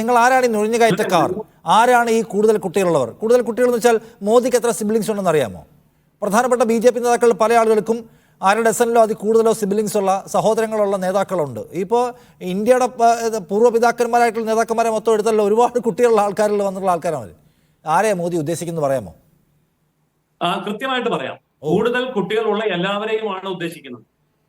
നിങ്ങൾ ആരാണ് ഈ നുഴഞ്ഞു കയറ്റക്കാർ? ആരാണ് ഈ കൂടുതൽ കുട്ടികളുള്ളവർ? കൂടുതൽ കുട്ടികൾ എന്ന് വെച്ചാൽ മോദിക്ക് എത്ര സിബ്ലിങ്സ് ഉണ്ടെന്ന് അറിയാമോ? പ്രധാനപ്പെട്ട ബി ജെ പി നേതാക്കൾ പല ആളുകൾക്കും അര ഡസനിലോ അതിൽ കൂടുതലോ സിബ്ലിങ്സ് ഉള്ള സഹോദരങ്ങളുള്ള നേതാക്കളുണ്ട്. ഇപ്പോൾ ഇന്ത്യയുടെ പൂർവപിതാക്കന്മാരായിട്ടുള്ള പൂർവ പിതാക്കന്മാരായിട്ടുള്ള നേതാക്കന്മാരെ മൊത്തം എടുത്തല്ലോ ഒരുപാട് കുട്ടികളുള്ള ആൾക്കാരിൽ വന്നിട്ടുള്ള ആൾക്കാരാണ് ആരെയാ ആരെയാണ് മോദി ഉദ്ദേശിക്കുന്നത് പറയാമോ? ആ കൃത്യമായിട്ട് പറയാം. കൂടുതൽ കുട്ടികളുള്ള എല്ലാവരെയുമാണ് ഉദ്ദേശിക്കുന്നത്.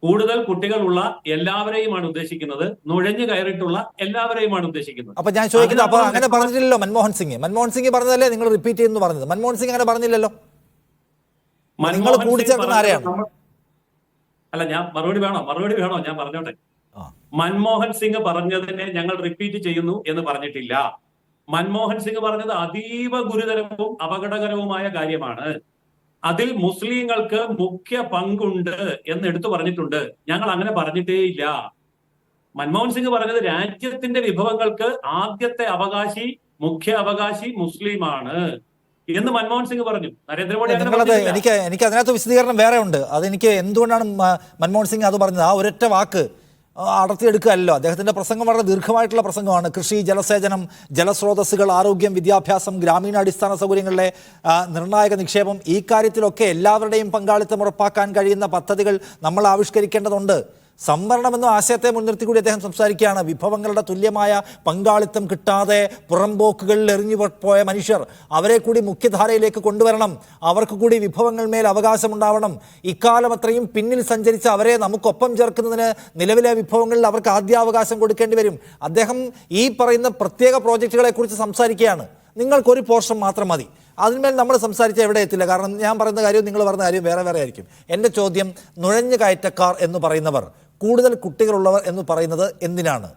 കൂടുതൽ കുട്ടികളുള്ള എല്ലാവരെയുമാണ് ഉദ്ദേശിക്കുന്നത്. നുഴഞ്ഞു കയറിയിട്ടുള്ള എല്ലാവരെയുമാണ് ഉദ്ദേശിക്കുന്നത്. അപ്പൊ ഞാൻ ചോദിക്കുന്നത് അപ്പൊ അങ്ങനെ പറഞ്ഞിട്ടില്ലല്ലോ മൻമോഹൻ സിംഗ്. മൻമോഹൻ സിംഗ് പറഞ്ഞതല്ലേ നിങ്ങൾ റിപ്പീറ്റ് ചെയ്യുന്നു പറഞ്ഞത്? മൻമോഹൻ സിംഗ് അങ്ങനെ പറഞ്ഞില്ലല്ലോ. നിങ്ങൾ കൂടിച്ചേർക്കുന്ന ആരെയാണ്? അല്ല ഞാൻ മറുപടി വേണോ? മറുപടി വേണോ? ഞാൻ പറഞ്ഞോട്ടെ. മൻമോഹൻ സിംഗ് പറഞ്ഞതിനെ ഞങ്ങൾ റിപ്പീറ്റ് ചെയ്യുന്നു എന്ന് പറഞ്ഞിട്ടില്ല. മൻമോഹൻ സിംഗ് പറഞ്ഞത് അതീവ ഗുരുതരവും അപകടകരവുമായ കാര്യമാണ്. അതിൽ മുസ്ലിങ്ങൾക്ക് മുഖ്യ പങ്കുണ്ട് എന്ന് എടുത്തു പറഞ്ഞിട്ടുണ്ട്. ഞങ്ങൾ അങ്ങനെ പറഞ്ഞിട്ടേ ഇല്ല. മൻമോഹൻ സിംഗ് പറഞ്ഞത് രാജ്യത്തിന്റെ വിഭവങ്ങൾക്ക് ആദ്യത്തെ അവകാശി മുഖ്യ അവകാശി മുസ്ലിമാണ് എന്ന് മൻമോഹൻ സിംഗ് പറഞ്ഞു. നരേന്ദ്രമോദി എനിക്ക് എനിക്ക് അതിനകത്ത് വിശദീകരണം വേറെ ഉണ്ട്. അത് എനിക്ക് എന്തുകൊണ്ടാണ് മൻമോഹൻ സിംഗ് അത് പറഞ്ഞത്? ആ ഒരൊറ്റ വാക്ക് അടർത്തിയെടുക്കുകയല്ലോ. അദ്ദേഹത്തിന്റെ പ്രസംഗം വളരെ ദീർഘമായിട്ടുള്ള പ്രസംഗമാണ്. കൃഷി ജലസേചനം ജലസ്രോതസ്സുകൾ ആരോഗ്യം വിദ്യാഭ്യാസം ഗ്രാമീണ അടിസ്ഥാന സൗകര്യങ്ങളിലെ നിർണായക നിക്ഷേപം ഈ കാര്യത്തിലൊക്കെ എല്ലാവരുടെയും പങ്കാളിത്തം ഉറപ്പാക്കാൻ കഴിയുന്ന പദ്ധതികൾ നമ്മൾ ആവിഷ്കരിക്കേണ്ടതുണ്ട്. സംവരണം എന്ന ആശയത്തെ മുൻനിർത്തി കൂടി അദ്ദേഹം സംസാരിക്കുകയാണ്. വിഭവങ്ങളുടെ തുല്യമായ പങ്കാളിത്തം കിട്ടാതെ പുറംപോക്കുകളിൽ എറിഞ്ഞു പോയ മനുഷ്യർ അവരെ കൂടി മുഖ്യധാരയിലേക്ക് കൊണ്ടുവരണം. അവർക്ക് കൂടി വിഭവങ്ങൾ മേൽ അവകാശമുണ്ടാവണം. ഇക്കാലം അത്രയും പിന്നിൽ സഞ്ചരിച്ച അവരെ നമുക്കൊപ്പം ചേർക്കുന്നതിന് നിലവിലെ വിഭവങ്ങളിൽ അവർക്ക് ആദ്യാവകാശം കൊടുക്കേണ്ടി വരും. അദ്ദേഹം ഈ പറയുന്ന പ്രത്യേക പ്രോജക്റ്റുകളെക്കുറിച്ച് സംസാരിക്കുകയാണ്. നിങ്ങൾക്കൊരു പോർഷൻ മാത്രം മതി. അതിന്മേൽ നമ്മൾ സംസാരിച്ച എവിടെ എത്തില്ല. കാരണം ഞാൻ പറയുന്ന കാര്യവും നിങ്ങൾ പറയുന്ന കാര്യവും വേറെ വേറെ ആയിരിക്കും. എന്റെ ചോദ്യം നുഴഞ്ഞു കയറ്റക്കാർ എന്ന് പറയുന്നവർ. കൂടുതൽ കുട്ടികളുള്ളവർ എന്ന് പറയുന്നത് എന്തിനാണ്?